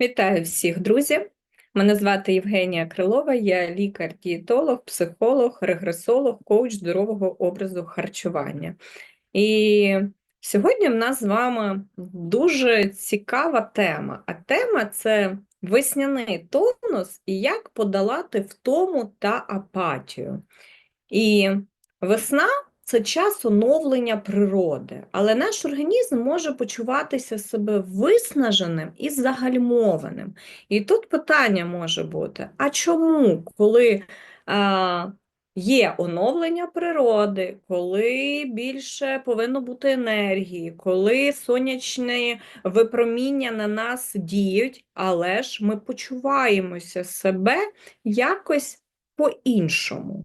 Вітаю всіх, друзі! Мене звати Євгенія Крилова, я лікар-дієтолог, психолог, регресолог, коуч здорового образу харчування. І сьогодні в нас з вами дуже цікава тема. А тема це весняний тонус і як подолати втому та апатію. І весна це час оновлення природи, але наш організм може почуватися себе виснаженим і загальмованим. І тут питання може бути: а чому, коли а, є оновлення природи, коли більше повинно бути енергії, коли сонячні випроміння на нас діють, але ж ми почуваємося себе якось по-іншому.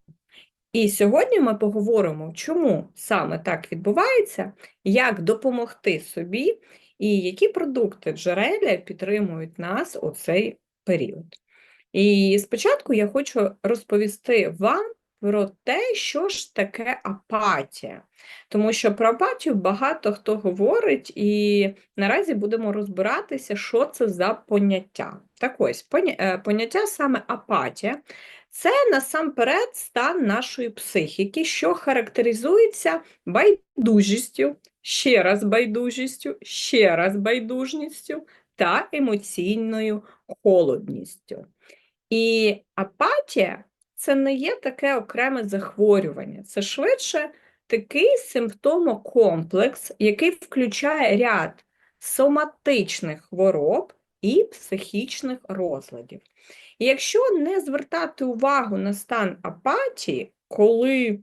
І сьогодні ми поговоримо, чому саме так відбувається, як допомогти собі і які продукти джерелля підтримують нас у цей період. І спочатку я хочу розповісти вам про те, що ж таке апатія. Тому що про апатію багато хто говорить, і наразі будемо розбиратися, що це за поняття. Так ось, е, поняття саме апатія це насамперед стан нашої психіки, що характеризується байдужістю, ще раз байдужістю, ще раз байдужністю та емоційною холодністю. І апатія це не є таке окреме захворювання, це швидше такий симптомокомплекс, який включає ряд соматичних хвороб і психічних розладів. Якщо не звертати увагу на стан апатії, коли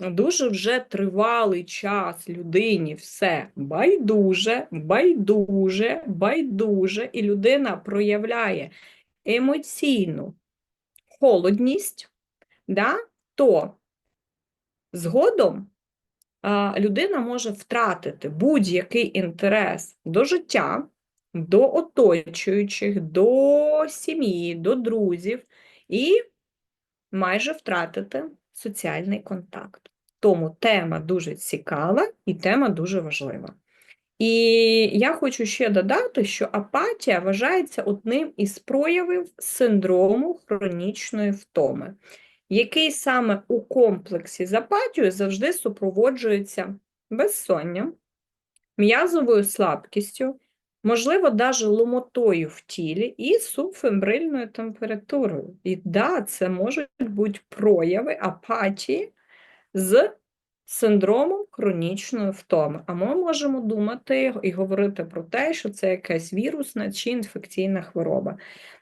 дуже вже тривалий час людині все байдуже, байдуже, байдуже, і людина проявляє емоційну холодність, да, то згодом а, людина може втратити будь-який інтерес до життя, до оточуючих, до сім'ї, до друзів і майже втратити соціальний контакт. Тому тема дуже цікава і тема дуже важлива. І я хочу ще додати, що апатія вважається одним із проявів синдрому хронічної втоми, який саме у комплексі з апатією завжди супроводжується безсонням, м'язовою слабкістю, можливо, навіть ломотою в тілі і субфембрильною температурою. І да, це можуть бути прояви апатії з синдромом хронічної втоми. А ми можемо думати і говорити про те, що це якась вірусна чи інфекційна хвороба.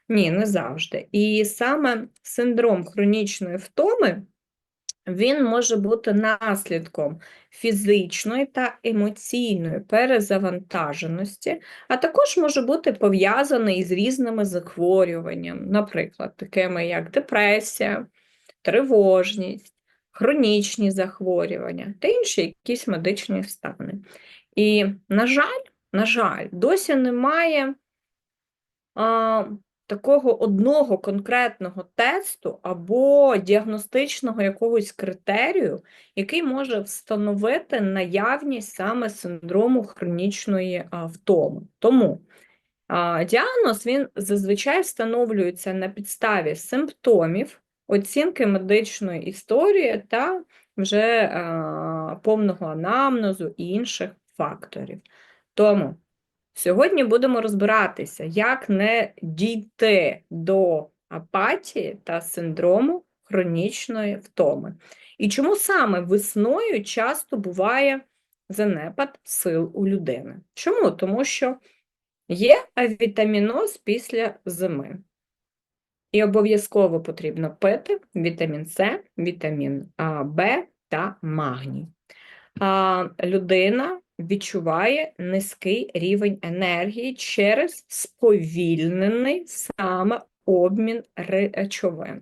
Ні, не завжди. І саме синдром хронічної втоми він може бути наслідком фізичної та емоційної перезавантаженості, а також може бути пов'язаний із різними захворюваннями, наприклад, такими як депресія, тривожність, хронічні захворювання та інші якісь медичні стани. І, на жаль, на жаль, досі немає такого одного конкретного тесту або діагностичного якогось критерію, який може встановити наявність саме синдрому хронічної втоми. Тому діагноз він зазвичай встановлюється на підставі симптомів, оцінки медичної історії та вже повного анамнезу і інших факторів. Тому Сьогодні будемо розбиратися, як не дійти до апатії та синдрому хронічної втоми. І чому саме весною часто буває занепад сил у людини? Чому? Тому що є авітаміноз після зими. І обов'язково потрібно пити вітамін С, вітамін В та магній. Людина відчуває низький рівень енергії через сповільнений саме обмін речовин.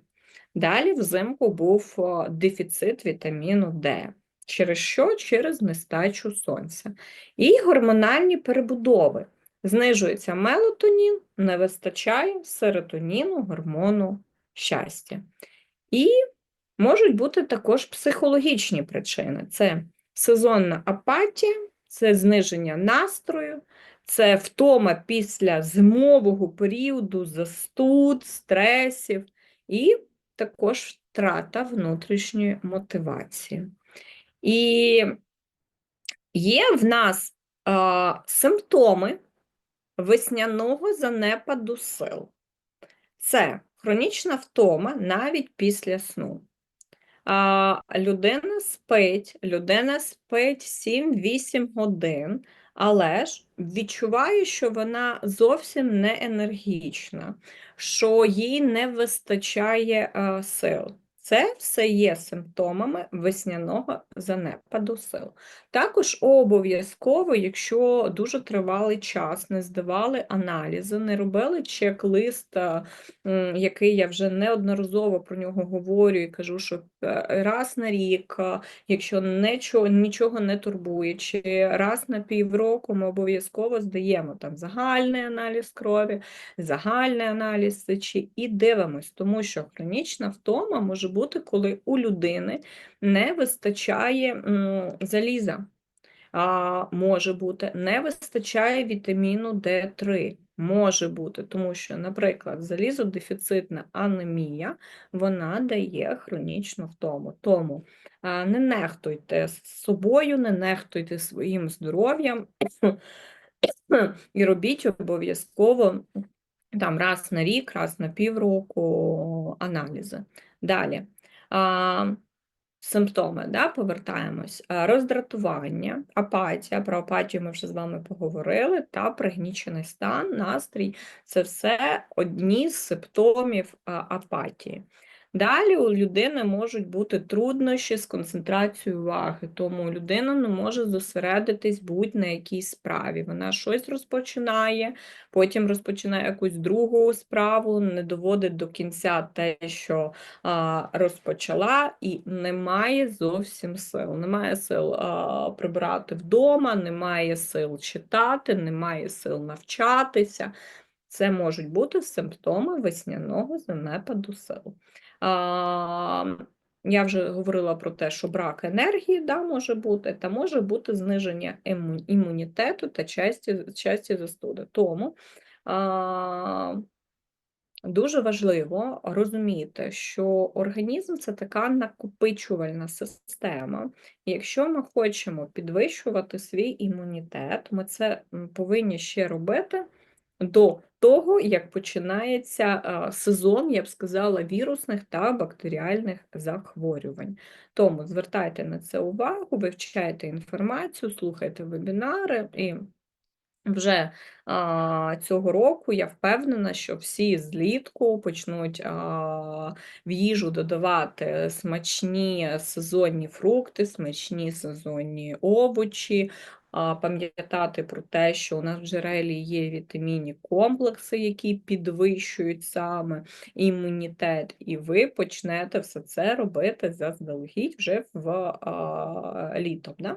Далі взимку був дефіцит вітаміну Д. Через що? Через нестачу сонця. І гормональні перебудови. Знижується мелатонін, не вистачає серотоніну, гормону щастя. І можуть бути також психологічні причини: це сезонна апатія, це зниження настрою, це втома після зимового періоду, застуд, стресів і також втрата внутрішньої мотивації. І є в нас а, симптоми весняного занепаду сил. Це хронічна втома навіть після сну. Людина спить, людина спить 7-8 годин, але ж відчуває, що вона зовсім не енергічна, що їй не вистачає а, сил. Це все є симптомами весняного занепаду сил. Також обов'язково, якщо дуже тривалий час не здавали аналізи, не робили чек-лист, який я вже неодноразово про нього говорю і кажу, що е, раз на рік, якщо нічого, нічого не турбує, чи раз на півроку ми обов'язково здаємо там загальний аналіз крові, загальний аналіз сечі і дивимось, тому що хронічна втома може бути, коли у людини не вистачає заліза. А, Може бути, не вистачає вітаміну Д3. Може бути, тому що, наприклад, залізодефіцитна анемія вона дає хронічну втому. Тому не нехтуйте з собою, не нехтуйте своїм здоров'ям і робіть обов'язково там раз на рік, раз на півроку аналізи. Далі. А, Симптоми, да, повертаємось, роздратування, апатія, про апатію ми вже з вами поговорили, та пригнічений стан, настрій це все одні з симптомів апатії. Далі у людини можуть бути труднощі з концентрацією уваги, тому людина не може зосередитись будь-на якій справі. Вона щось розпочинає, потім розпочинає якусь другу справу, не доводить до кінця те, що а, розпочала, і немає зовсім сил. Немає сил а, прибирати вдома, немає сил читати, немає сил навчатися. Це можуть бути симптоми весняного занепаду сил. Я вже говорила про те, що брак енергії да, може бути, та може бути зниження імунітету та часті часті застуди. Тому а, дуже важливо розуміти, що організм це така накопичувальна система. Якщо ми хочемо підвищувати свій імунітет, ми це повинні ще робити до того, як починається сезон, я б сказала, вірусних та бактеріальних захворювань. Тому звертайте на це увагу, вивчайте інформацію, слухайте вебінари і. Вже а, цього року я впевнена, що всі злітку почнуть а, в їжу додавати смачні сезонні фрукти, смачні сезонні овочі, пам'ятати про те, що у нас в джерелі є вітамінні комплекси, які підвищують саме імунітет, і ви почнете все це робити заздалегідь вже в а, літом. Да?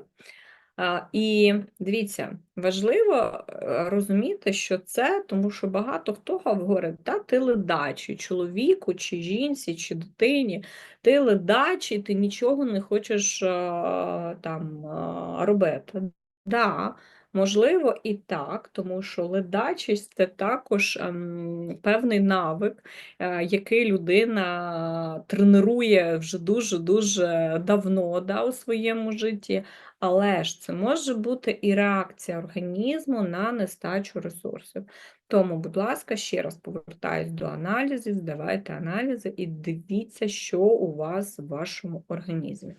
А, І дивіться, важливо е, розуміти, що це, тому що багато хто говорить, та ти ледачий, чоловіку, чи жінці, чи дитині, ти ледачий, ти нічого не хочеш а, там а, робити. Да, можливо, і так, тому що ледачість це також ем, певний навик, е, який людина тренує вже дуже-дуже давно да, у своєму житті, але ж це може бути і реакція організму на нестачу ресурсів. Тому, будь ласка, ще раз повертаюсь до аналізів, здавайте аналізи і дивіться, що у вас в вашому організмі.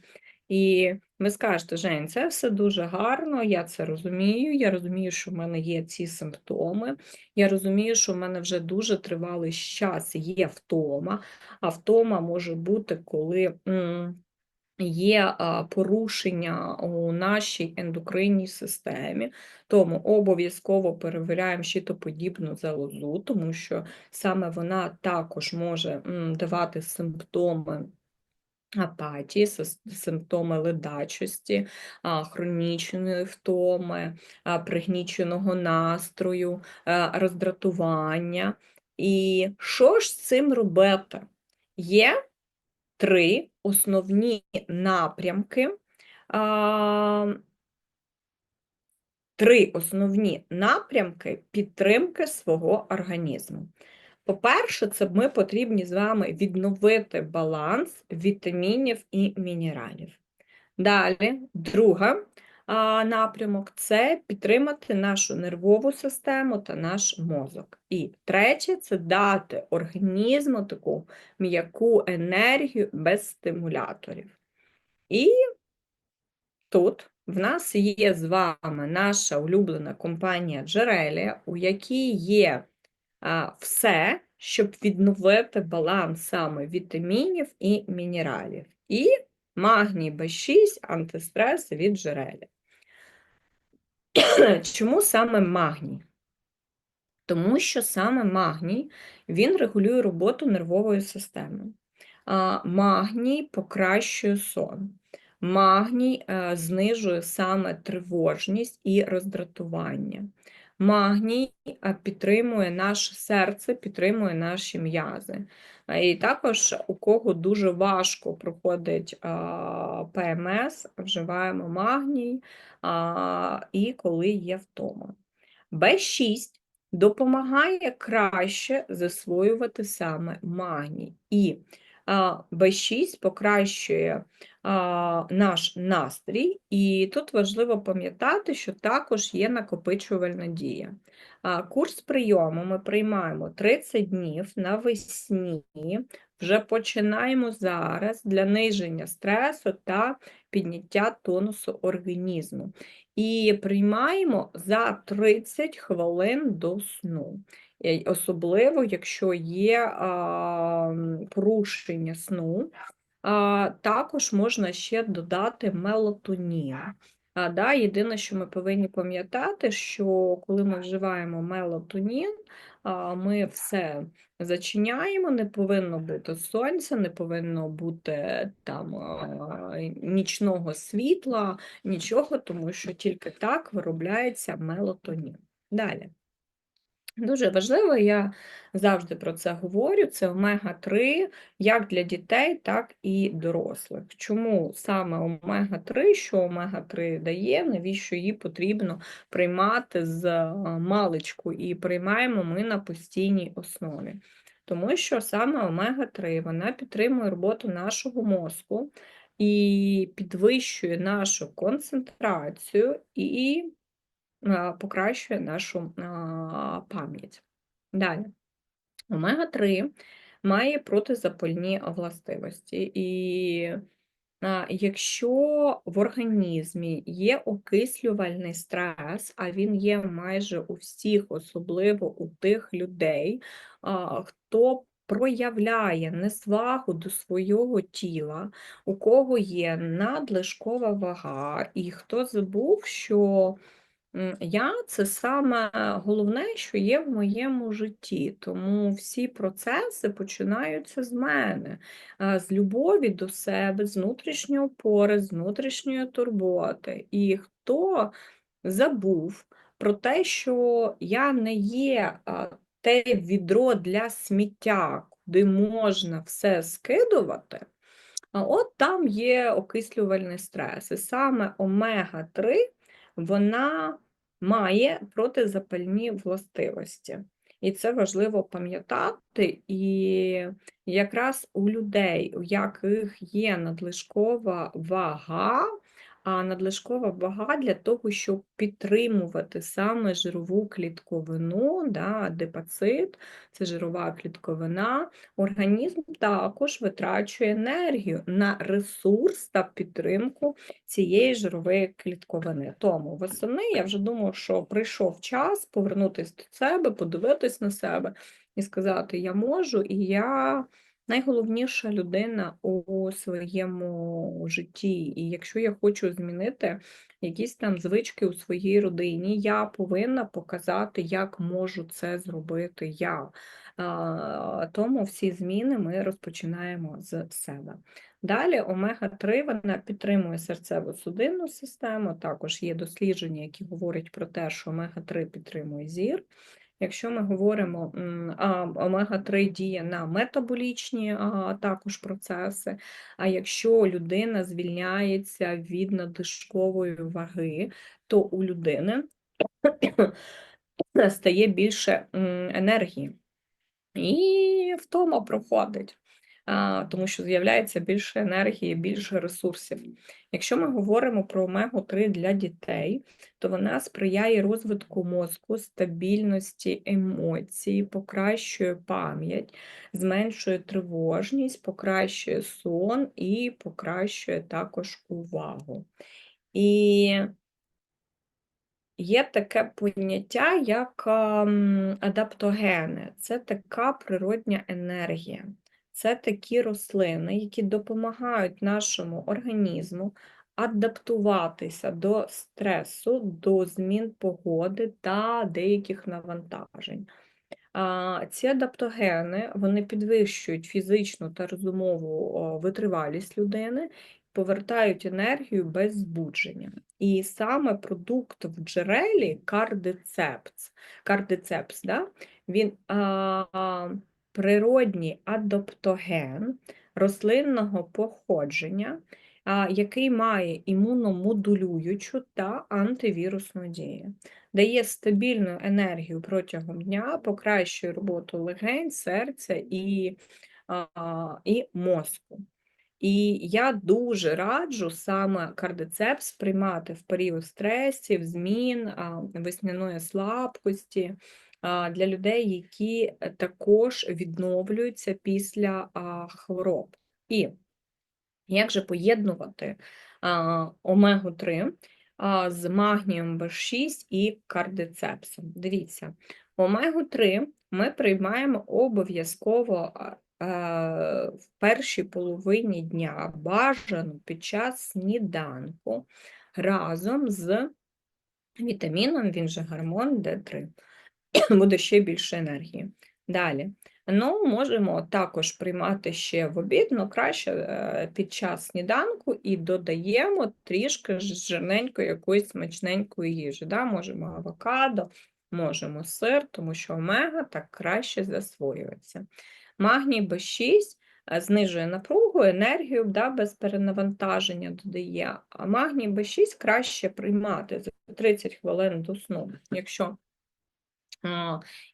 І ви скажете, Жень, це все дуже гарно, я це розумію. Я розумію, що в мене є ці симптоми. Я розумію, що в мене вже дуже тривалий час є втома, а втома може бути, коли. Є порушення у нашій ендокринній системі, тому обов'язково перевіряємо щитоподібну залозу, тому що саме вона також може давати симптоми апатії, симптоми ледачості, хронічної втоми, пригніченого настрою, роздратування. І що ж з цим робити? Є три основні напрямки три основні напрямки підтримки свого організму. По-перше, це ми потрібні з вами відновити баланс вітамінів і мінералів. Далі, друга напрямок це підтримати нашу нервову систему та наш мозок. І третє це дати організму таку м'яку енергію без стимуляторів. І тут в нас є з вами наша улюблена компанія Джерелія, у якій є все, щоб відновити баланс саме вітамінів і мінералів. І магній Б6, антистрес від Джерелі. Чому саме магній? Тому що саме магній він регулює роботу нервової системи. Магній покращує сон. Магній е, знижує саме тривожність і роздратування. Магній підтримує наше серце, підтримує наші м'язи. І також у кого дуже важко проходить ПМС, вживаємо магній і коли є втома. Б6 допомагає краще засвоювати саме магній. І Б6 покращує наш настрій, і тут важливо пам'ятати, що також є накопичувальна дія. Курс прийому ми приймаємо 30 днів навесні, вже починаємо зараз для ниження стресу та підняття тонусу організму. І приймаємо за 30 хвилин до сну. Особливо, якщо є порушення сну, також можна ще додати мелатонін. А, да, Єдине, що ми повинні пам'ятати, що коли ми вживаємо мелатонін, а, ми все зачиняємо, не повинно бути сонця, не повинно бути там нічного світла, нічого, тому що тільки так виробляється мелатонін. Далі. Дуже важливо, я завжди про це говорю, це омега-3 як для дітей, так і дорослих. Чому саме омега-3, що омега-3 дає, навіщо її потрібно приймати з маличку, і приймаємо ми на постійній основі. Тому що саме омега-3 вона підтримує роботу нашого мозку і підвищує нашу концентрацію і покращує нашу пам'ять. Далі, омега-3 має протизапальні властивості, і якщо в організмі є окислювальний стрес, а він є майже у всіх, особливо у тих людей, хто проявляє несвагу до свого тіла, у кого є надлишкова вага, і хто забув, що я це саме головне, що є в моєму житті, тому всі процеси починаються з мене, з любові до себе, з внутрішньої опори, з внутрішньої турботи. І хто забув про те, що я не є те відро для сміття, куди можна все скидувати, от там є окислювальний стрес. І саме омега-3 вона має протизапальні властивості. І це важливо пам'ятати, і якраз у людей, у яких є надлишкова вага, а надлишкова вага для того, щоб підтримувати саме жирову клітковину, да, депацит, це жирова клітковина, організм також витрачує енергію на ресурс та підтримку цієї жирової клітковини. Тому восени я вже думаю, що прийшов час повернутися до себе, подивитись на себе і сказати: Я можу, і я найголовніша людина у своєму житті. І якщо я хочу змінити якісь там звички у своїй родині, я повинна показати, як можу це зробити я. Тому всі зміни ми розпочинаємо з себе. Далі омега-3 вона підтримує серцево-судинну систему, також є дослідження, які говорять про те, що омега-3 підтримує зір. Якщо ми говоримо, омега-3 діє на метаболічні також процеси, а якщо людина звільняється від надлишкової ваги, то у людини стає більше енергії. І втома проходить, тому що з'являється більше енергії, більше ресурсів. Якщо ми говоримо про омегу-3 для дітей, то вона сприяє розвитку мозку, стабільності емоцій, покращує пам'ять, зменшує тривожність, покращує сон і покращує також увагу. І Є таке поняття, як адаптогени. Це така природня енергія. Це такі рослини, які допомагають нашому організму адаптуватися до стресу, до змін погоди та деяких навантажень. Ці адаптогени вони підвищують фізичну та розумову витривалість людини, повертають енергію без збудження. І саме продукт в джерелі кардицепс, кардицепс, да? він а, природній адаптоген рослинного походження, який має імуномодулюючу та антивірусну дію, дає стабільну енергію протягом дня, покращує роботу легень, серця і, і мозку. І я дуже раджу саме кардицепс приймати в період стресів, змін, весняної слабкості для людей, які е, також відновлюються після хвороб. І як же поєднувати омегу 3 з магнієм В6 і кардицепсом? Дивіться, омегу 3 ми приймаємо обов'язково Е, в першій половині дня бажано під час сніданку разом з вітаміном, він же гормон Д3, буде ще більше енергії. Далі. Ну, можемо також приймати ще в обід, але краще е, під час сніданку і додаємо трішки жирненької якоїсь смачненької їжі. Да? Можемо авокадо, можемо сир, тому що омега так краще засвоюється. Магній Б6 е, знижує напругу, енергію да, без перенавантаження додає, а магній Б6 краще приймати за 30 хвилин до сну, якщо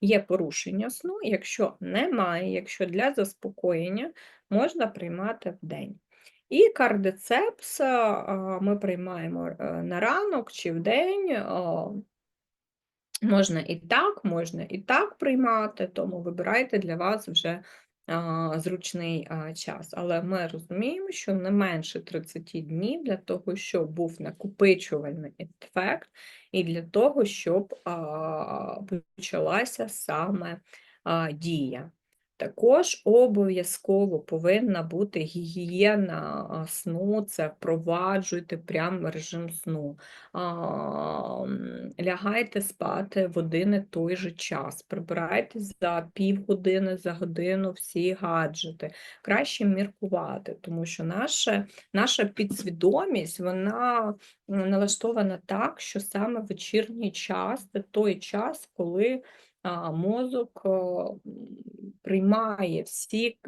є порушення сну, якщо немає, якщо для заспокоєння можна приймати в день. І кардицепс ми приймаємо е, на ранок чи в день Можна і так, можна і так приймати, тому вибирайте для вас вже зручний час. Але ми розуміємо, що не менше 30 днів для того, щоб був накопичувальний ефект, і для того, щоб почалася саме дія. Також обов'язково повинна бути гігієна сну, це впроваджуйте прямо режим сну. Лягайте спати в один і той же час, прибирайте за півгодини, за годину всі гаджети. Краще міркувати, тому що наша, наша підсвідомість вона налаштована так, що саме вечірній час це той час, коли мозок приймає всі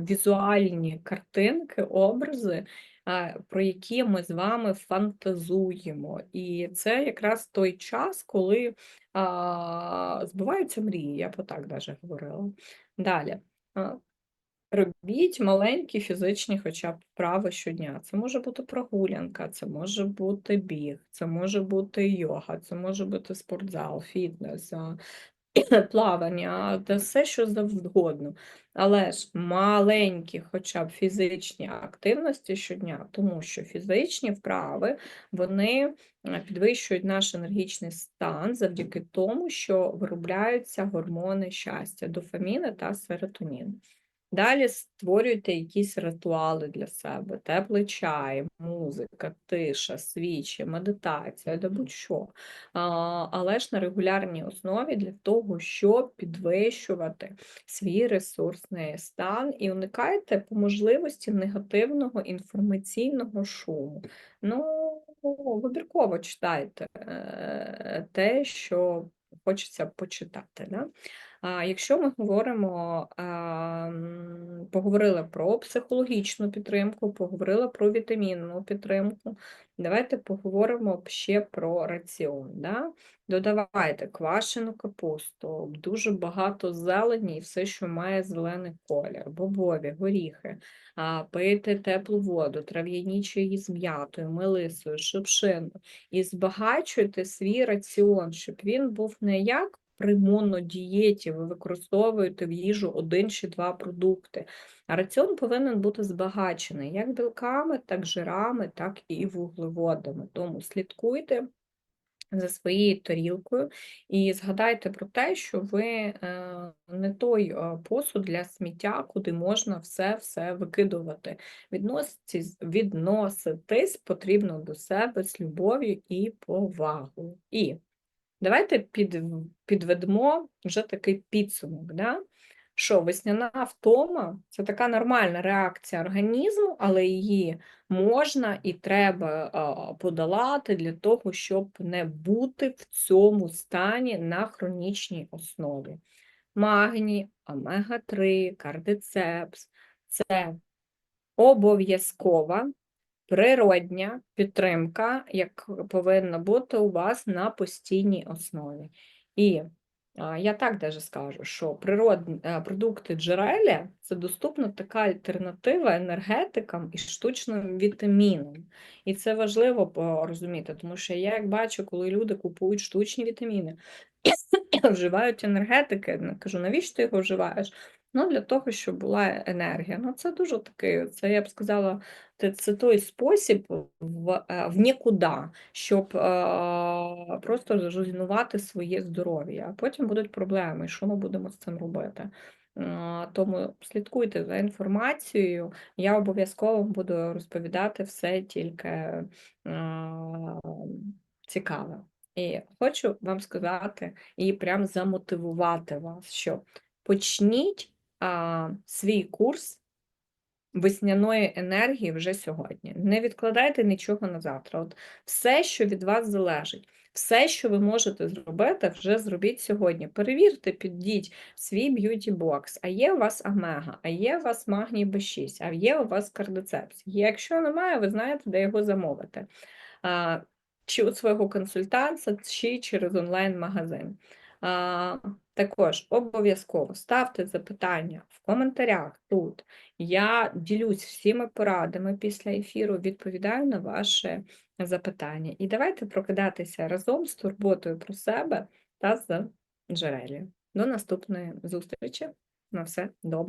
візуальні картинки, образи, про які ми з вами фантазуємо. І це якраз той час, коли збуваються мрії, я б так навіть говорила. Далі. Робіть маленькі фізичні хоча б вправи щодня. Це може бути прогулянка, це може бути біг, це може бути йога, це може бути спортзал, фітнес, плавання, та все, що завгодно. Але ж маленькі, хоча б фізичні активності щодня, тому що фізичні вправи вони е, підвищують наш енергічний стан завдяки тому, що виробляються гормони щастя, дофаміни та серотонін. Далі створюйте якісь ритуали для себе, теплий чай, музика, тиша, свічі, медитація, да будь-що. Але ж на регулярній основі для того, щоб підвищувати свій ресурсний стан і уникайте по можливості негативного інформаційного шуму. Ну, вибірково читайте е, те, що хочеться почитати. Да? А якщо ми говоримо, ем, поговорили про психологічну підтримку, поговорили про вітамінну підтримку, давайте поговоримо ще про раціон. Да? Додавайте квашену капусту, дуже багато зелені і все, що має зелений колір, бобові, горіхи, а, пийте теплу воду, трав'яні чаї з м'ятою, мелисою, шипшиною і збагачуйте свій раціон, щоб він був не як при монодієті, ви використовуєте в їжу один чи два продукти. А раціон повинен бути збагачений як білками, так жирами, так і вуглеводами. Тому слідкуйте за своєю тарілкою і згадайте про те, що ви е, не той е, посуд для сміття, куди можна все-все викидувати. Відноситись, відноситись потрібно до себе з любов'ю і повагою. І давайте під, підведемо вже такий підсумок. Да? Що весняна втома це така нормальна реакція організму, але її можна і треба подолати для того, щоб не бути в цьому стані на хронічній основі. Магній, омега-3, кардицепс це обов'язкова природня підтримка, як повинна бути у вас на постійній основі. І я так даже скажу, що природні е, продукти джерелля це доступна така альтернатива енергетикам і штучним вітамінам. І це важливо порозуміти, тому що я як бачу, коли люди купують штучні вітаміни, вживають енергетики, кажу, навіщо ти його вживаєш? Ну, для того, щоб була енергія. Ну, це дуже такий, це я б сказала, це, той спосіб в, е, в нікуди, щоб е, просто зруйнувати своє здоров'я, а потім будуть проблеми, що ми будемо з цим робити. Е, Тому слідкуйте за інформацією, я обов'язково буду розповідати все тільки е, цікаве. І хочу вам сказати і прям замотивувати вас, що почніть а, свій курс весняної енергії вже сьогодні. Не відкладайте нічого на завтра. От Все, що від вас залежить, все, що ви можете зробити, вже зробіть сьогодні. Перевірте, підіть свій б'юті бокс. А є у вас омега, а є у вас магній Б6, а є у вас кардицепс. Якщо немає, ви знаєте, де його замовити. А, Чи у свого консультанта, чи через онлайн-магазин. Також обов'язково ставте запитання в коментарях тут. Я ділюсь всіми порадами після ефіру, відповідаю на ваші запитання. І давайте прокидатися разом з турботою про себе та з джерелі. До наступної зустрічі. На все добре.